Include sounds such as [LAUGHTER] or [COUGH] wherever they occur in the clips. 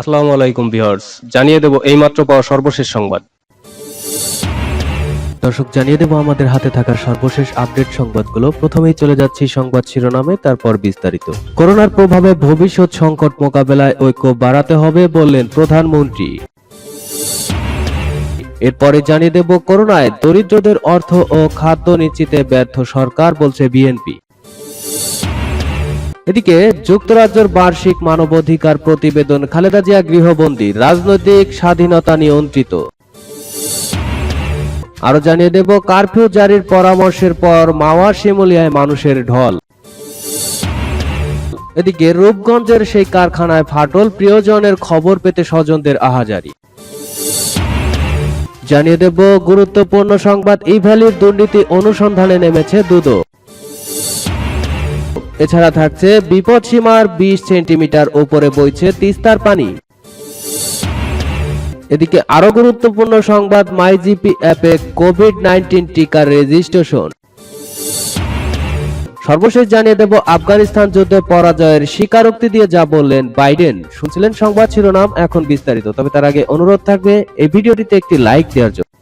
আসসালামু আলাইকুম ভিউয়ার্স, জানিয়ে দেব এইমাত্র পাওয়া সর্বশেষ সংবাদ। দর্শক, জানিয়ে দেব আমাদের হাতে থাকা সর্বশেষ আপডেট সংবাদগুলো। প্রথমেই চলে যাচ্ছি সংবাদ শিরোনামে, তারপর বিস্তারিত। করোনার প্রভাবে ভবিষ্যৎ সংকট মোকাবেলায় ঐক্য বাড়াতে হবে বললেন প্রধানমন্ত্রী। এরপরে জানিয়ে দেব করোনায় দরিদ্রদের অর্থ ও খাদ্য নিশ্চিতে ব্যর্থ সরকার, বলছে বিএনপি। এদিকে যুক্তরাজ্যের বার্ষিক মানবাধিকার প্রতিবেদন খালেদা জিয়া গৃহবন্দী, রাজনৈতিক স্বাধীনতা নিয়ন্ত্রিত আরও জানিয়ে দেব, কারফিউ জারির পরামর্শের পর মাওয়া শিমুলিয়ায় মানুষের ঢল। এদিকে রূপগঞ্জের সেই কারখানায় ফাটল, প্রিয়জনের খবর পেতে স্বজনদের আহাজারি। জানিয়ে দেব, গুরুত্বপূর্ণ সংবাদ ইভ্যালির দুর্নীতি অনুসন্ধানে নেমেছে দুদো এছাড়া থাকছে বিপদ সীমার বিশ সেন্টিমিটার উপরে বইছে তিস্তার পানি। এদিকে আরও গুরুত্বপূর্ণ সংবাদ মাইজিপি অ্যাপে কোভিড নাইন্টিন টিকার রেজিস্ট্রেশন। সর্বশেষ জানিয়ে দেব, আফগানিস্তান যুদ্ধে পরাজয়ের স্বীকারোক্তি দিয়ে যা বললেন বাইডেন। শুনছিলেন সংবাদ শিরোনাম, এখন বিস্তারিত। তবে তার আগে অনুরোধ থাকবে, এই ভিডিওটিতে একটি লাইক দেওয়ার জন্য।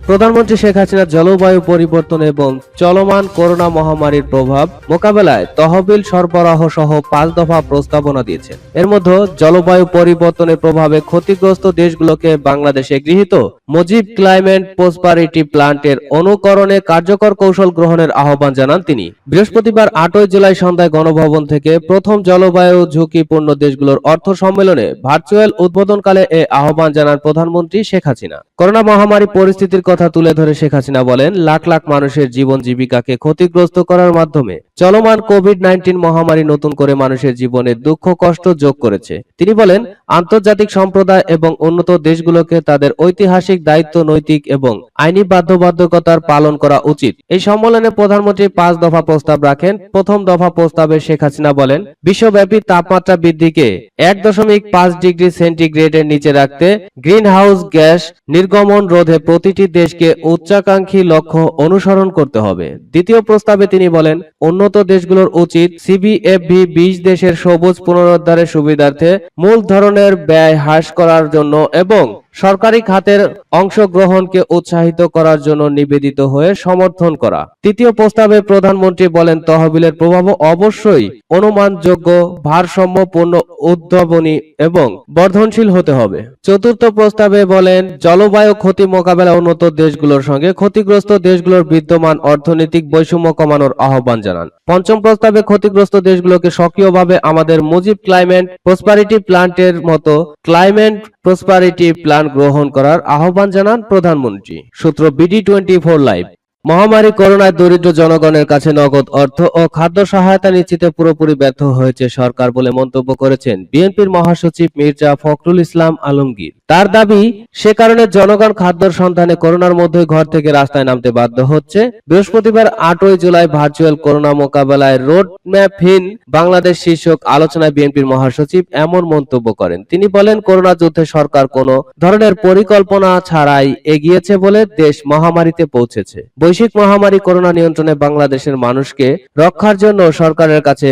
প্রধানমন্ত্রী শেখ হাসিনা জলবায়ু পরিবর্তন এবং চলমান করোনা মহামারীর প্রভাব মোকাবেলায় তহবিল সরবরাহ সহ পাঁচ দফা প্রস্তাবনা দিয়েছেন এর মধ্যে জলবায়ু পরিবর্তনের প্রভাবে ক্ষতিগ্রস্ত দেশগুলোকে বাংলাদেশে গৃহীত মুজিব ক্লাইমেট প্রসপারিটি প্ল্যান্টের অনুকরণে কার্যকর কৌশল গ্রহণের আহ্বান জানান তিনি। বৃহস্পতিবার আটই জুলাই সন্ধ্যায় গণভবন থেকে প্রথম জলবায়ু ঝুঁকিপূর্ণ দেশগুলোর অর্থ সম্মেলনে ভার্চুয়াল উদ্বোধনকালে এ আহ্বান জানান প্রধানমন্ত্রী শেখ হাসিনা। করোনা মহামারী পরিস্থিতির কথা তুলে ধরে শেখ হাসিনা বলেন, লাখ লাখ মানুষের জীবন জীবিকাকে ক্ষতিগ্রস্ত করার মাধ্যমে চলমান কোভিড নাইন্টিন মহামারী নতুন করে মানুষের জীবনে দুঃখ, কষ্ট যোগ করেছে। তিনি বলেন, আন্তর্জাতিক সম্প্রদায় এবং উন্নত দেশগুলোকে তাদের ঐতিহাসিক দায়িত্ব, নৈতিক এবং আইনি বাধ্যবাধকতার পালন করা উচিত। এই সম্মেলনে প্রধানমন্ত্রী পাঁচ দফা প্রস্তাব রাখেন। প্রথম দফা প্রস্তাবে শেখ হাসিনা বলেন, বিশ্বব্যাপী তাপমাত্রা বৃদ্ধিকে এক দশমিক পাঁচ ডিগ্রি সেন্টিগ্রেডের নিচে রাখতে গ্রিন হাউস গ্যাস নির্গমন রোধে প্রতিটি দেশকে উচ্চাকাঙ্ক্ষী লক্ষ্য অনুসরণ করতে হবে। দ্বিতীয় প্রস্তাবে তিনি বলেন, উন্নত দেশগুলোর উচিত সিবিএফবি বিশ দেশের সবুজ পুনরুদ্ধারের সুবিধার্থে মূল ধরনের ব্যয় হ্রাস করার জন্য এবং সরকারি খাতের অংশগ্রহণকে উৎসাহিত করার জন্য নিবেদিত হয়ে সমর্থন করা। তৃতীয় প্রস্তাবে প্রধানমন্ত্রী বলেন, তহবিলের প্রভাব অবশ্যই অনুমানযোগ্য, ভারসাম্যপূর্ণ, উদ্ভাবনী এবং বর্ধনশীল হতে হবে। চতুর্থ প্রস্তাবে বলেন, জলবায়ু ক্ষতি মোকাবেলা উন্নত দেশগুলোর সঙ্গে ক্ষতিগ্রস্ত দেশগুলোর বিদ্যমান অর্থনৈতিক বৈষম্য কমানোর আহ্বান জানান। পঞ্চম প্রস্তাবে ক্ষতিগ্রস্ত দেশগুলোকে সক্রিয়ভাবে আমাদের মুজিব ক্লাইমেট, প্রসপারিটি প্ল্যান্টের মতো ক্লাইমেট প্রসপারিটি প্ল্যান গ্রহণ করার আহ্বান জানান প্রধানমন্ত্রী। সূত্র বিডি টোয়েন্টি ফোর লাইভ মহামারী করোনায় দরিদ্র জনগণের কাছে নগদ অর্থ ও খাদ্য সহায়তা নিশ্চিতে পুরোপুরি ব্যর্থ হয়েছে সরকার বলে মন্তব্য করেছেন বিএনপির মহাসচিব মির্জা ফখরুল ইসলাম আলমগীর। তার দাবি, সে কারণে জনগণ খাদ্যর সন্ধানে করোনার মধ্যে ঘর থেকে রাস্তায় নামতে বাধ্য হচ্ছে। বৃহস্পতিবার আটই জুলাই ভার্চুয়াল করোনা মোকাবেলায় রোড ম্যাপহীন বাংলাদেশ শীর্ষক আলোচনায় বিএনপির মহাসচিব এমন মন্তব্য করেন। তিনি বলেন, করোনা যুদ্ধে সরকার কোনো ধরনের পরিকল্পনা ছাড়াই এগিয়েছে বলে দেশ মহামারীতে পৌঁছেছে। বৈশ্বিক মহামারী করোনা নিয়ন্ত্রণে বাংলাদেশের মানুষকে রক্ষার জন্য সরকারের কাছে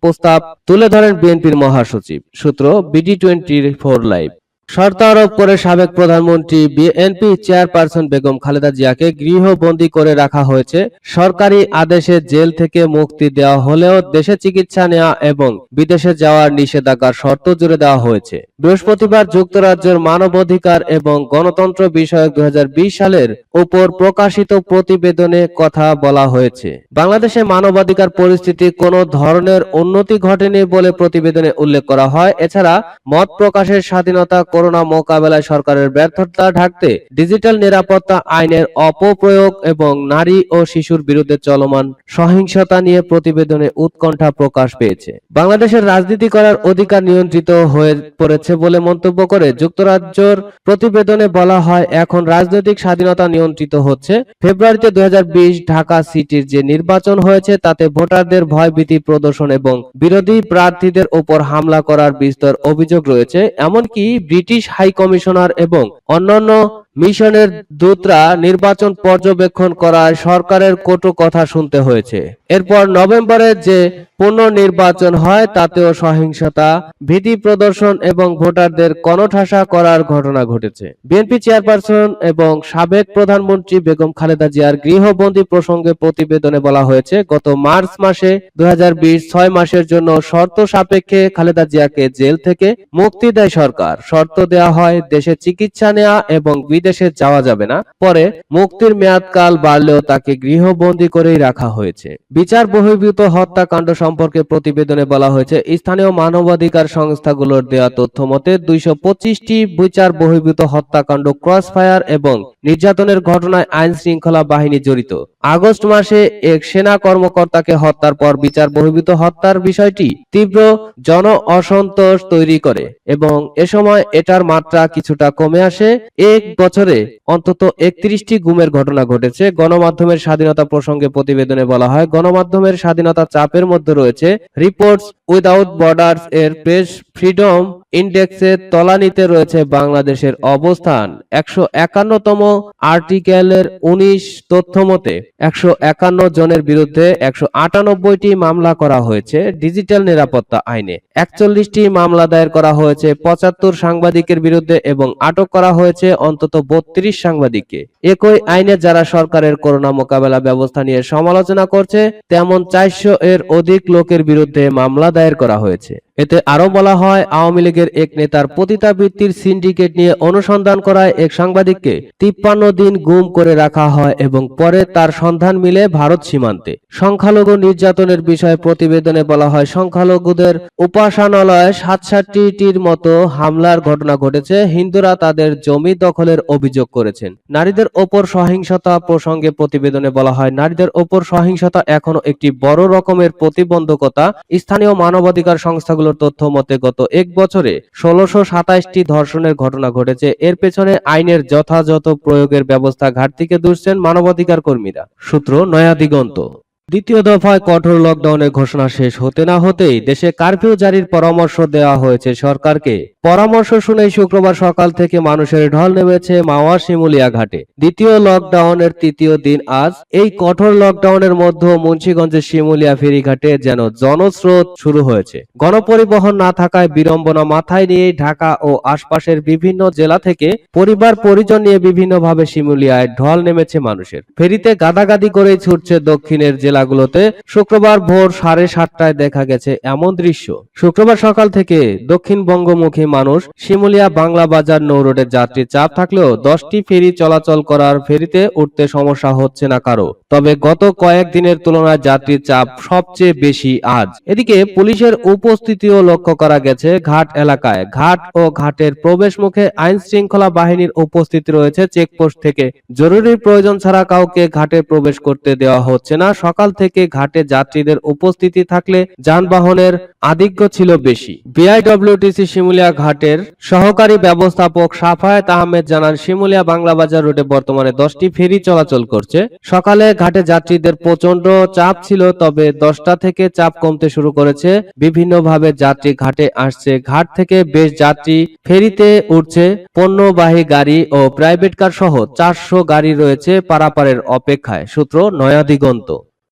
প্রস্তাব তুলে ধরেন বিএনপির মহাসচিব। সূত্র বিডি টোয়েন্টি ফোর লাইভ শর্ত আরোপ করে সাবেক প্রধানমন্ত্রী বিএনপি চেয়ারপারসন বেগম খালেদা জিয়াকে গৃহবন্দী করে রাখা হয়েছে। সরকারি আদেশে জেল থেকে মুক্তি দেওয়া হলেও দেশে চিকিৎসা নেওয়া এবং বিদেশে যাওয়ার নিষেধাজ্ঞার শর্ত জুড়ে দেওয়া হয়েছে। বৃহস্পতিবার যুক্তরাজ্যের মানবাধিকার এবং গণতন্ত্র বিষয়ক দুই হাজার বিশ সালের উপর প্রকাশিত প্রতিবেদনে কথা বলা হয়েছে। বাংলাদেশে মানবাধিকার পরিস্থিতি কোনো ধরনের উন্নতি ঘটেনি বলে প্রতিবেদনে উল্লেখ করা হয়। এছাড়া মত প্রকাশের স্বাধীনতা করোনা মোকাবেলায় সরকারের ব্যর্থতা ঢাকতে ডিজিটাল নিরাপত্তা আইনের অপপ্রয়োগ এবং নারী ও শিশুর বিরুদ্ধে চলমান সহিংসতা নিয়ে প্রতিবেদনে উৎকণ্ঠা প্রকাশ পেয়েছে। বাংলাদেশের রাজনীতি করার অধিকার নিয়ন্ত্রিত হয়ে পড়েছে বলে মন্তব্য করে যুক্তরাজ্যের প্রতিবেদনে বলা হয়, এখন রাজনৈতিক স্বাধীনতা নিয়ন্ত্রিত হচ্ছে। ফেব্রুয়ারিতে দু হাজার বিশ ঢাকা সিটির যে নির্বাচন হয়েছে, তাতে ভোটারদের ভয়ভীতি প্রদর্শন এবং বিরোধী প্রার্থীদের উপর হামলা করার বিস্তর অভিযোগ রয়েছে। এমনকি ব্রিটিশ হাই কমিশনার এবং অন্যান্য মিশনের দূতরা নির্বাচন পর্যবেক্ষণ করায় সরকারের কটু কথা শুনতে হয়েছে। এরপর নভেম্বরে যে পুনর্নির্বাচন হয়, তাতেও সহিংসতা, ভীতি প্রদর্শন এবং ভোটারদের কণঠাসা করার ঘটনা ঘটেছে। বিএনপি চেয়ারপারসন এবং সাবেক প্রধানমন্ত্রী বেগম খালেদা জিয়ার গৃহবন্দী প্রসঙ্গে প্রতিবেদনে বলা হয়েছে, গত মার্চ মাসে দুই ছয় মাসের জন্য শর্ত সাপেক্ষে খালেদা জিয়াকে জেল থেকে মুক্তি দেয় সরকার। শর্ত দেওয়া হয় দেশে চিকিৎসা নেয়া এবং বিদেশে যাওয়া যাবে না। পরে মুক্তির মেয়াদকাল বাড়লেও তাকে গৃহবন্দী করেই রাখা হয়েছে। বিচার বহির্ভূত হত্যাকাণ্ড সম্পর্কে প্রতিবেদনে বলা হয়েছে, স্থানীয় মানবাধিকার সংস্থাগুলোর দেওয়া তথ্য মতে দুইশো পঁচিশটি বিচার বহির্ভূত হত্যাকাণ্ড ক্রস ফায়ার এবং নির্যাতনের ঘটনায় আইন শৃঙ্খলা বাহিনী জড়িত। আগস্ট মাসে এক সেনা কর্মকর্তাকে হত্যার পর বিচার বহির্ভূত হত্যার বিষয়টি তীব্র জন অসন্তোষ তৈরি করে এবং এ সময় এটার মাত্রা কিছুটা কমে আসে। এক বছরে অন্তত একত্রিশটি গুমের ঘটনা ঘটেছে। গণমাধ্যমের স্বাধীনতা প্রসঙ্গে প্রতিবেদনে বলা হয়, গণমাধ্যমের স্বাধীনতা চাপের মধ্যে রয়েছে। রিপোর্টস উইদাউট বর্ডার্স এর প্রেস ফ্রিডম ইন্ডেক্সের তলানিতে রয়েছে বাংলাদেশের অবস্থান। একশো একান্নতম আর্টিকেলের উনিশ তথ্য মতে, একশো একান্ন জনের বিরুদ্ধে একশো আটানব্বইটি মামলা করা হয়েছে ডিজিটাল নিরাপত্তা আইনে। একচল্লিশটি মামলা দায়ের করা হয়েছে পঁচাত্তর সাংবাদিকের বিরুদ্ধে এবং আটক করা হয়েছে অন্তত বত্রিশ সাংবাদিককে। একই আইনে যারা সরকারের করোনা মোকাবেলা ব্যবস্থা নিয়ে সমালোচনা করছে, তেমন চারশো এর অধিক লোকের বিরুদ্ধে মামলা দায়ের করা হয়েছে। এতে আরও বলা হয়, আওয়ামী লীগের এক নেতার পতিতাবৃত্তির সিন্ডিকেট নিয়ে অনুসন্ধান করায় এক সাংবাদিককে তিপ্পান্ন দিন গুম করে রাখা হয় এবং পরে তার সন্ধান মিলে ভারত সীমান্তে। সংখ্যালঘু নির্যাতনের বিষয়ে প্রতিবেদনে বলা হয়, সংখ্যালঘুদের উপাসনালয়ে সাতষট্টিটির মতো হামলার ঘটনা ঘটেছে, হিন্দুরা তাদের জমি দখলের অভিযোগ করেছেন। নারীদের ওপর সহিংসতা প্রসঙ্গে প্রতিবেদনে বলা হয়, নারীদের ওপর সহিংসতা এখনও একটি বড় রকমের প্রতিবন্ধকতা। স্থানীয় মানবাধিকার সংস্থাগুলোর তথ্য মতে, গত এক বছরে ষোলশো সাতাইশটি ধর্ষণের ঘটনা ঘটেছে। এর পেছনে আইনের যথাযথ প্রয়োগের ব্যবস্থা ঘাটতিকে দুষছেন মানবাধিকার কর্মীরা। সূত্র নয়া দিগন্ত। দ্বিতীয় দফায় কঠোর লকডাউনের ঘোষণা শেষ হতে না হতেই দেশে কারফিউ জারির পরামর্শ দেওয়া হয়েছে সরকারকে। পরামর্শ শুনেই শুক্রবার সকাল থেকে মানুষের ঢল নেমেছে মাওয়া শিমুলিয়া ঘাটে দ্বিতীয় লকডাউনের তৃতীয় দিন আজ, এই কঠোর লকডাউনের মধ্যে মুন্সিগঞ্জের শিমুলিয়া ফেরিঘাটে যেন জনস্রোত শুরু হয়েছে। গণপরিবহন না থাকায় বিড়ম্বনা মাথায় নিয়ে ঢাকা ও আশপাশের বিভিন্ন জেলা থেকে পরিবার পরিজন নিয়ে বিভিন্নভাবে শিমুলিয়ায় ঢল নেমেছে মানুষের। ফেরিতে গাদাগাদি করেই ছুটছে দক্ষিণের জেলাগুলোতে শুক্রবার ভোর সাড়ে সাতটায় দেখা গেছে এমন দৃশ্য। শুক্রবার সকাল থেকে দক্ষিণ বঙ্গমুখী মানুষ শিমুলিয়া বাংলা বাজার নৌ রোডের যাত্রীর চাপ থাকলেও দশটি ফেরি চলাচল করার ফেরিতে উঠতে সমস্যা হচ্ছে না কারও। তবে গত কয়েক দিনের তুলনায় যাত্রীর চাপ সবচেয়ে বেশি আজ। এদিকে পুলিশের উপস্থিতিও লক্ষ্য করা গেছে ঘাট এলাকায়। ঘাট ও ঘাটের প্রবেশ মুখে আইন শৃঙ্খলা বাহিনীর উপস্থিতি রয়েছে চেকপোস্ট থেকে। জরুরি প্রয়োজন ছাড়া কাউকে ঘাটে প্রবেশ করতে দেওয়া হচ্ছে না। সকাল থেকে ঘাটে যাত্রীদের উপস্থিতি থাকলে যানবাহনের আধিক্য ছিল বেশি। বিআইডব্লিউটিসি শিমুলিয়া ঘাটের সহকারী ব্যবস্থাপক সাফায়েত আহমেদ জানান, শিমুলিয়া বাংলা বাজার রুটে বর্তমানে দশটি ফেরি চলাচল করছে। সকালে ঘাটে যাত্রীদের প্রচণ্ড চাপ ছিল, তবে দশটা থেকে চাপ কমতে শুরু করেছে। বিভিন্নভাবে যাত্রী ঘাটে আসছে। ঘাট থেকে বেশ যাত্রী ফেরিতে উঠছে। পণ্যবাহী গাড়ি ও প্রাইভেট কার সহ চারশো গাড়ি রয়েছে পারাপারের অপেক্ষায়। সূত্র নয়া দিগন্ত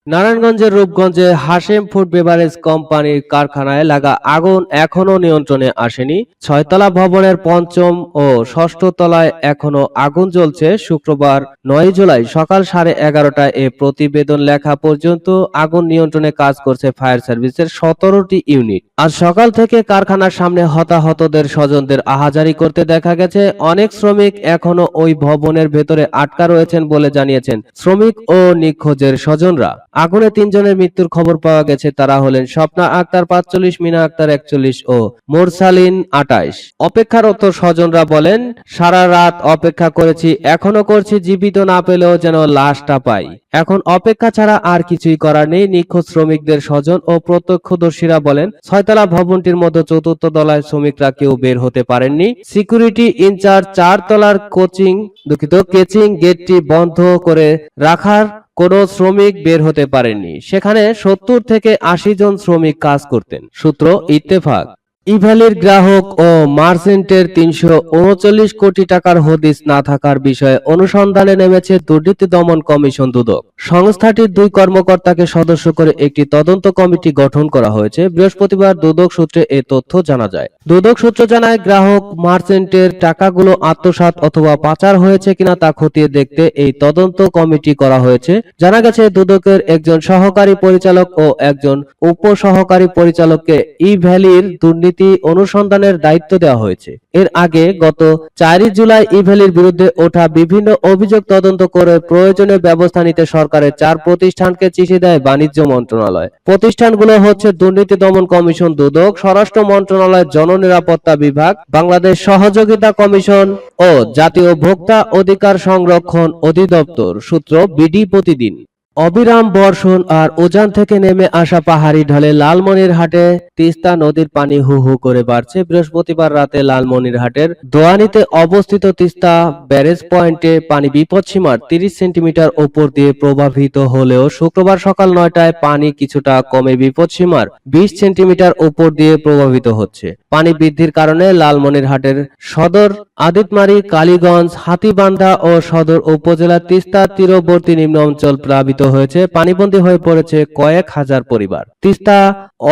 নারায়ণগঞ্জের রূপগঞ্জে হাসেম ফুড বেভারেজ কোম্পানির কারখানায় লাগা আগুন এখনও নিয়ন্ত্রণে আসেনি। ছয়তলা ভবনের পঞ্চম ও ষষ্ঠ তলায় এখনও আগুন জ্বলছে। শুক্রবার নয় জুলাই সকাল সাড়ে এগারোটায় এ প্রতিবেদন লেখা পর্যন্ত আগুন নিয়ন্ত্রণে কাজ করছে ফায়ার সার্ভিসের সতেরোটি ইউনিট। আর সকাল থেকে কারখানার সামনে হতাহতদের স্বজনদের আহাজারি করতে দেখা গেছে। অনেক শ্রমিক এখনও ওই ভবনের ভেতরে আটকা রয়েছেন বলে জানিয়েছেন শ্রমিক ও নিখোঁজের স্বজনরা। আগুনে তিনজনের মৃত্যুর খবর পাওয়া গেছে। তারা হলেন স্বপ্না আক্তার পাঁচচল্লিশ, মিনা আক্তার একচল্লিশ ও মোরসালিন আটাইশ। অপেক্ষারত স্বজনরা বলেন, সারা রাত অপেক্ষা করেছি, এখনও করছি, জীবিত না পেলেও যেন লাশটা পাই। এখন অপেক্ষা ছাড়া আর কিছুই করার নেই, নিখোঁজ শ্রমিকদের স্বজন ও প্রত্যক্ষদর্শীরা বলেন, ছয়তলা ভবনটির মধ্যে চতুর্থ তলায় শ্রমিকরা কেউ বের হতে পারেননি। সিকিউরিটি ইনচার্জ চার তলার কোচিং, দুঃখিত, কেচিং গেটটি বন্ধ করে রাখার কোনো শ্রমিক বের হতে পারেননি। সেখানে সত্তর থেকে আশি জন শ্রমিক কাজ করতেন। সূত্র ইত্তেফাক। ইভ্যালির গ্রাহক ও মার্চেন্টের তিনশো উনচল্লিশ কোটি টাকার হদিস না থাকার বিষয়ে অনুসন্ধানে নেমেছে দুর্নীতি দমন কমিশন দুদক। সংস্থাটির দুই কর্মকর্তাকে সদস্য করে একটি তদন্ত কমিটি গঠন করা হয়েছে। বৃহস্পতিবার দুদক সূত্রে এ তথ্য জানা যায়। দুদক সূত্র জানায়, গ্রাহক মার্চেন্টের টাকাগুলো আত্মসাৎ অথবা পাচার হয়েছে কিনা তা খতিয়ে দেখতে এই তদন্ত কমিটি করা হয়েছে। জানা গেছে, দুদকের একজন সহকারী পরিচালক ও একজন উপ সহকারী পরিচালককে ই ভ্যালির দুর্নীতি অনুসন্ধানের দায়িত্ব দেওয়া হয়েছে। এর আগে গত চারই জুলাই ই ভ্যালির বিরুদ্ধে ওঠা বিভিন্ন অভিযোগ তদন্ত করে প্রয়োজনীয় ব্যবস্থা নিতে সরকারের চার প্রতিষ্ঠানকে চিঠি দেয় বাণিজ্য মন্ত্রণালয়। প্রতিষ্ঠানগুলো হচ্ছে দুর্নীতি দমন কমিশন দুদক, স্বরাষ্ট্র মন্ত্রণালয়, জননিরাপত্তা বিভাগ, বাংলাদেশ সহযোগিতা কমিশন ও জাতীয় ভোক্তা অধিকার সংরক্ষণ অধিদপ্তর, সূত্র বিডি প্রতিদিন। অবিরাম বর্ষণ আর উজান থেকে নেমে আসা পাহাড়ি ঢলে লালমনিরহাটে তিস্তা নদীর পানি হু হু করে বাড়ছে। বৃহস্পতিবার রাতে লালমনিরহাটের দোয়ানিতে অবস্থিত তিস্তা ব্যারেজ পয়েন্টে পানি বিপদসীমার তিরিশ সেন্টিমিটার ওপর দিয়ে প্রবাহিত হলেও শুক্রবার সকাল নয়টায় পানি কিছুটা কমে বিপদসীমার বিশ সেন্টিমিটার ওপর দিয়ে প্রবাহিত হচ্ছে। পানি বৃদ্ধির কারণে লালমনিরহাটের সদর আদিতমারি, কালীগঞ্জ, হাতিবান্ধা ও সদর উপজেলার তিস্তা তীরবর্তী নিম্ন অঞ্চল প্লাবিত হয়েছে, পানিবন্দী হয়ে পড়েছে কয়েক হাজার পরিবার। তিস্তা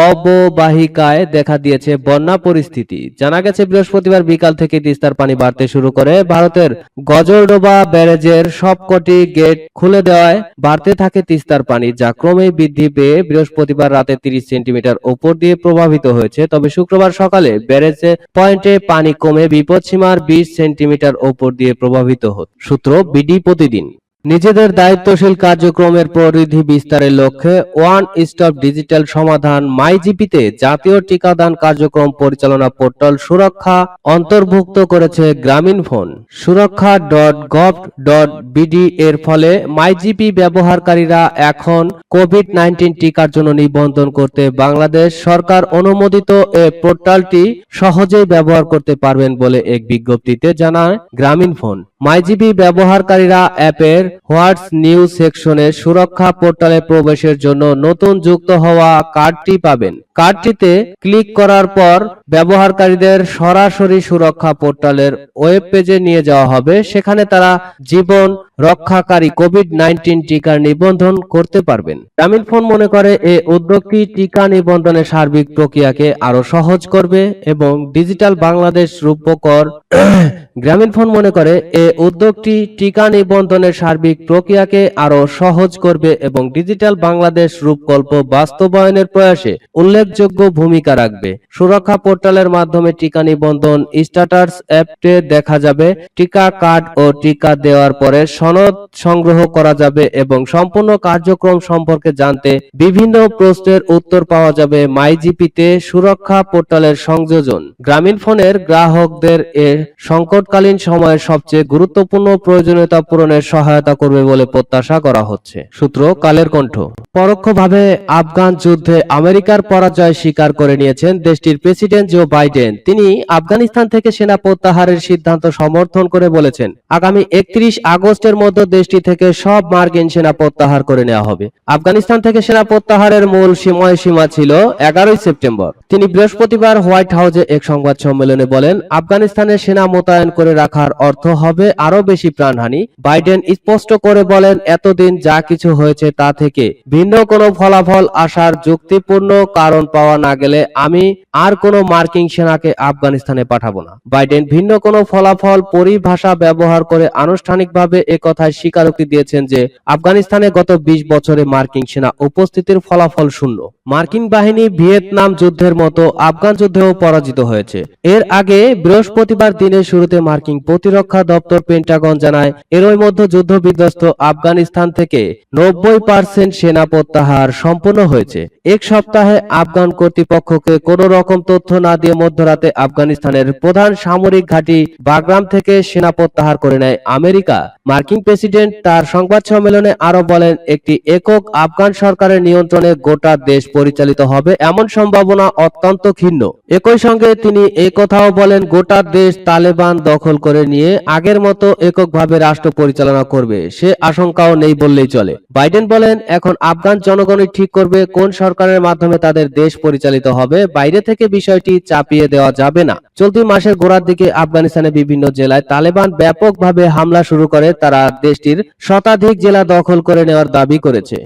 অববাহিকায় দেখা দিয়েছে বন্যা পরিস্থিতি। জানা গেছে, বৃহস্পতিবার বিকাল থেকে তিস্তার পানি বাড়তে শুরু করে। ভারতের গজরডোবা ব্যারেজের সবকটি গেট খুলে দেওয়ায় বাড়তে থাকে তিস্তার পানি, যা ক্রমেই বৃদ্ধি পেয়ে বৃহস্পতিবার রাতে তিরিশ সেন্টিমিটার ওপর দিয়ে প্রভাবিত হয়েছে। তবে শুক্রবার সকালে ব্যারেজে পয়েন্টে পানি কমে বিপদসীমার বিশ সেন্টিমিটার ওপর দিয়ে প্রভাবিত হচ্ছে সূত্র বিডি প্রতিদিন। নিজেদের দায়িত্বশীল কার্যক্রমের পরিধি বিস্তারের লক্ষ্যে ওয়ান স্টপ ডিজিটাল সমাধান মাইজিপিতে জাতীয় টিকাদান কার্যক্রম পরিচালনা পোর্টাল সুরক্ষা অন্তর্ভুক্ত করেছে গ্রামীণ ফোন। সুরক্ষা ডট গভ ডট বিডি এর ফলে মাইজিপি ব্যবহারকারীরা এখন কোভিড নাইন্টিন টিকার জন্য নিবন্ধন করতে বাংলাদেশ সরকার অনুমোদিত এ পোর্টালটি সহজেই ব্যবহার করতে পারবেন বলে এক বিজ্ঞপ্তিতে জানায় গ্রামীণ ফোন। মাইজিবি ব্যবহারকারীরা অ্যাপের হোয়াটস নিউজ সেকশনে সুরক্ষা পোর্টালে প্রবেশের জন্য নতুন যুক্ত হওয়া কার্ডটি পাবেন। কার্ডটিতে ক্লিক করার পর ব্যবহারকারীদের সরাসরি সুরক্ষা পোর্টালের ওয়েব পেজে নিয়ে যাওয়া হবে। সেখানে তারা জীবন রক্ষাকারী কোভিড নাইন্টিন টিকার নিবন্ধন করতে পারবেন। গ্রামীণ ফোন মনে করে এই উদ্যোগটি টিকা নিবন্ধনের সার্বিক প্রক্রিয়াকে আরও সহজ করবে এবং ডিজিটাল বাংলাদেশ রূপকর [CLEARS THROAT] গ্রামীণ ফোন মনে করে, এ উদ্যোগটি টিকা নিবন্ধনের সার্বিক প্রক্রিয়াকে আরও সহজ করবে এবং ডিজিটাল বাংলাদেশ রূপকল্প বাস্তবায়নের প্রয়াসে উল্লেখযোগ্য ভূমিকা রাখবে। সুরক্ষা পোর্টালের মাধ্যমে টিকা নিবন্ধন, স্ট্যাটাস অ্যাপে দেখা যাবে, টিকা কার্ড ও টিকা দেওয়ার পরে সনদ সংগ্রহ করা যাবে এবং সম্পূর্ণ কার্যক্রম সম্পর্কে জানতে বিভিন্ন প্রশ্নের উত্তর পাওয়া যাবে মাইজিপিতে সুরক্ষা পোর্টালের সংযোজন। গ্রামীণ ফোনের গ্রাহকদের এ সংকটকালীন সময়ে সবচেয়ে গুরুত্বপূর্ণ প্রয়োজনীয়তা পূরণের সহায়তা করবে বলে প্রত্যাশা করা হচ্ছে। সূত্র কালের কণ্ঠ। পরোক্ষভাবে আফগান যুদ্ধে আমেরিকার পরাজয় স্বীকার করে নিয়েছেন দেশটির প্রেসিডেন্ট জো বাইডেন। তিনি আফগানিস্তান থেকে সেনা প্রত্যাহারের সিদ্ধান্ত সমর্থন করে বলেছেন, আগামী একত্রিশ আগস্টের মধ্যে দেশটি থেকে সব মার্কিন সেনা প্রত্যাহার করে নেওয়া হবে। আফগানিস্তান থেকে সেনা প্রত্যাহারের মূল সময়সীমা ছিল এগারোই সেপ্টেম্বর। তিনি বৃহস্পতিবার হোয়াইট হাউসে এক সংবাদ সম্মেলনে বলেন, আফগানিস্তানে সেনা মোতায়েন করে রাখার অর্থ হবে আরও বেশি প্রাণহানি। বাইডেন স্পষ্ট করে বলেন, এতদিন যা কিছু হয়েছে তা থেকে ভিন্ন কোনো ফলাফল আসার যুক্তিপূর্ণ কারণ পাওয়া না গেলে আমি আর কোনো মার্কিন সেনাকে আফগানিস্তানে পাঠাবো না। বাইডেন ভিন্ন কোনো ফলাফল পরিভাষা ব্যবহার করে আনুষ্ঠানিকভাবে এ কথায় স্বীকারোক্তি দিয়েছেন যে আফগানিস্তানে গত ২০ বছরে মার্কিন সেনা উপস্থিতির ফলাফল শূন্য। মার্কিন বাহিনী ভিয়েতনাম যুদ্ধের মতো আফগান যুদ্ধেও পরাজিত হয়েছে। এর আগে বৃহস্পতিবার দিনের শুরুতে মার্কিন প্রতিরক্ষা দপ্তর পেন্টাগন জানায়, এরই মধ্যে যুদ্ধ বিধ্বস্ত আফগানিস্তান থেকে নব্বই পার্সেন্ট সেনা প্রত্যাহার সম্পন্ন হয়েছে। এক সপ্তাহে আফগান কর্তৃপক্ষকে কোনো রকম তথ্য না দিয়ে মধ্যরাতে আফগানিস্তানের প্রধান সামরিক ঘাঁটি বাগরাম থেকে সেনা প্রত্যাহার করে নেয় আমেরিকা। মার্কিন প্রেসিডেন্ট তার সংবাদ সম্মেলনে আরও বলেন, একটি একক আফগান সরকারের নিয়ন্ত্রণে গোটা দেশ পরিচালিত হবে এমন সম্ভাবনা অত্যন্ত ক্ষীণ। একই সঙ্গে তিনি কথাও বলেন, গোটা দেশ তালেবান দখল করে নিয়ে আগের মতো এককভাবে রাষ্ট্র পরিচালনা করবে। সে আশঙ্কাও নেই বললেই চলে। বাইডেন বলেন, এখন আফগান জনগণই ঠিক করবে কোন সরকারের মাধ্যমে তাদের দেশ পরিচালিত হবে। বাইরে থেকে বিষয়টি চাপিয়ে দেওয়া যাবে না। চলতি মাসের গোড়ার দিকে আফগানিস্তানের বিভিন্ন জেলায় তালেবান ব্যাপকভাবে হামলা শুরু করে। তারা দেশটির শতাধিক জেলা দখল করে নেওয়ার দাবি করেছে।